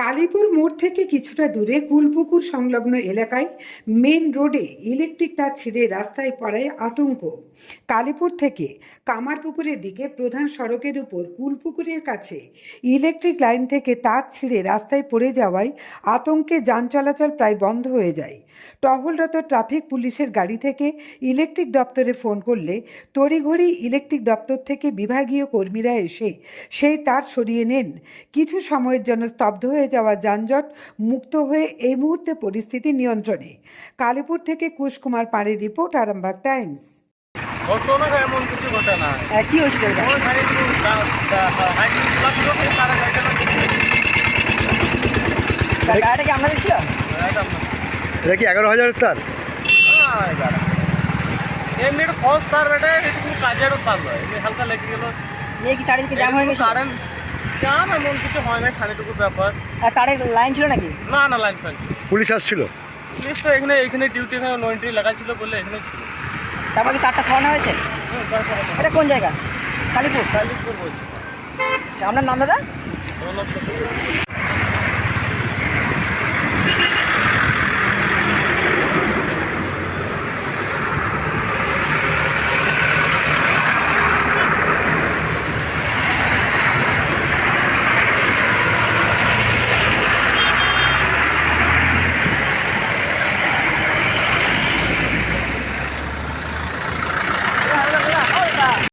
কালীপুর মোড় থেকে কিছুটা দূরে কুলপুকুর সংলগ্ন এলাকায় মেন রোডে ইলেকট্রিক তার ছিঁড়ে রাস্তায় পড়ায় আতঙ্ক। কালীপুর থেকে কামারপুকুরের দিকে প্রধান সড়কের উপর কুলপুকুরের কাছে ইলেকট্রিক লাইন থেকে তার ছিঁড়ে রাস্তায় পড়ে যাওয়ায় আতঙ্কে যান চলাচল প্রায় বন্ধ হয়ে যায়। টহলরত ট্রাফিক পুলিশের গাড়ি থেকে ইলেকট্রিক দপ্তরে ফোন করলে তড়িঘড়ি ইলেকট্রিক দপ্তর থেকে বিভাগীয় কর্মীরা এসে সেই তার সরিয়ে নেন। কিছু সময়ের জন্য স্তব্ধ হয়ে যাওয়া যানজট মুক্ত হয়ে এই মুহূর্তে পরিস্থিতি নিয়ন্ত্রণে। কালীপুর থেকে কুশকুমার পাড়ের রিপোর্ট আরামবাগ টাইমস। ঘটনা এমন কিছু ঘটে না হ্যাঁ, হয়েছিল গাড়িটা কি আমরা দিচ্ছিলাম? এটা কি এগারো হাজার তার? হ্যাঁ, এমনি একটু ফলস তার একটু নয়। এমনি হালকা লেগে গেল। নিয়ে কি চারিদিকে জ্যাম হয়ে গেছে? কারেন্ট জাম এমন কিছু হয় না খানিটুকু ব্যাপার। আর তারের লাইন ছিল নাকি? না না লাইন ফ্যান পুলিশ আসছিল? পুলিশ তো এখানে এখানে ডিউটি এখানে লাগা ছিল বলে এখানে ছিল। তারপর কি তারটা হয়েছে? এটা কোন জায়গা? কালীপুর? কালিপুর বলছি। আচ্ছা, আপনার নাম দাদা।